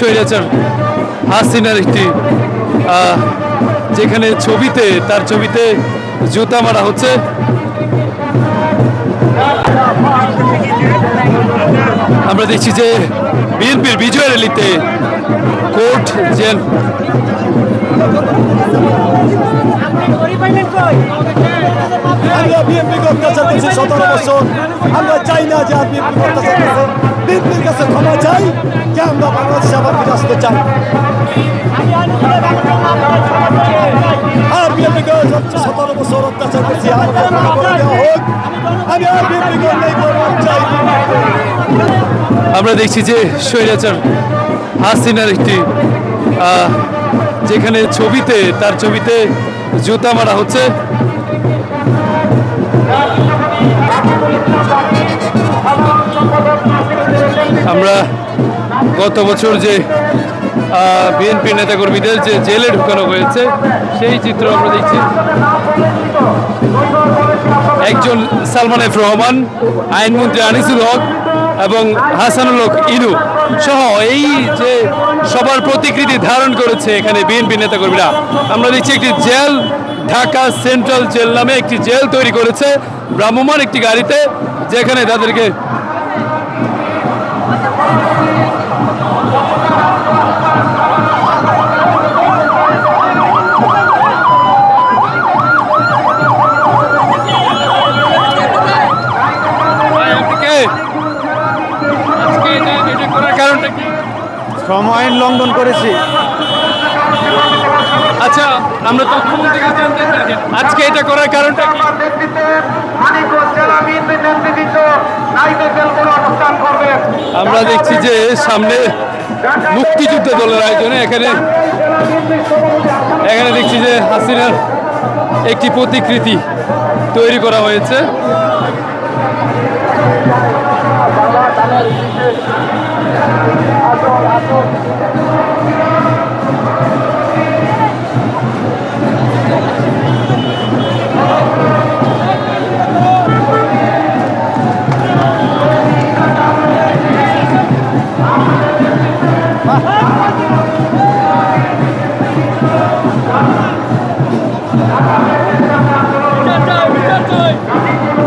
স্বৈরাচার হাসিনার একটি যেখানে ছবিতে, তার ছবিতে জুতা মারা হচ্ছে। আমরা দেখছি যে বিএনপির বিজয় র্যালিতে কোর্ট জেল আমরা সতেরো বছর। আমরা চাই না যে করছে। বিএনপির কাছে ক্ষমা চাই যে আমরা বাংলাদেশে আবার ফিরে আসতে চাই? আর সতেরো বছর অত্যাচার করছি দেওয়া হোক। আমি আর চাই আমরা দেখছি যে স্বৈরাচার হাসিনার একটি যেখানে ছবিতে, তার ছবিতে জুতা মারা হচ্ছে। গত বছর যে বিএনপি নেতাকর্মীদের যে জেলে ঢুকানো হয়েছে, সেই চিত্র আমরা দেখছি। একজন সালমান এফ রহমান, আইনমন্ত্রী আনিসুল হক এবং হাসানুল হক ইনু সহ এই যে সবার প্রতিকৃতি ধারণ করেছে এখানে বিএনপি নেতাকর্মীরা। আমরা দেখছি একটি জেল, ঢাকা সেন্ট্রাল জেল নামে একটি জেল তৈরি করেছে ভ্রাম্যমান একটি গাড়িতে, যেখানে তাদেরকে শ্রম আইন লঙ্ঘন করেছি। আচ্ছা আমরা চাই। আজকে এটা করার কারণটা কি? আমরা দেখছি যে সামনে মুক্তিযুদ্ধ দলের আয়োজনে এখানে এখানে দেখছি যে হাসিনার একটি প্রতিকৃতি তৈরি করা হয়েছে। Let's go!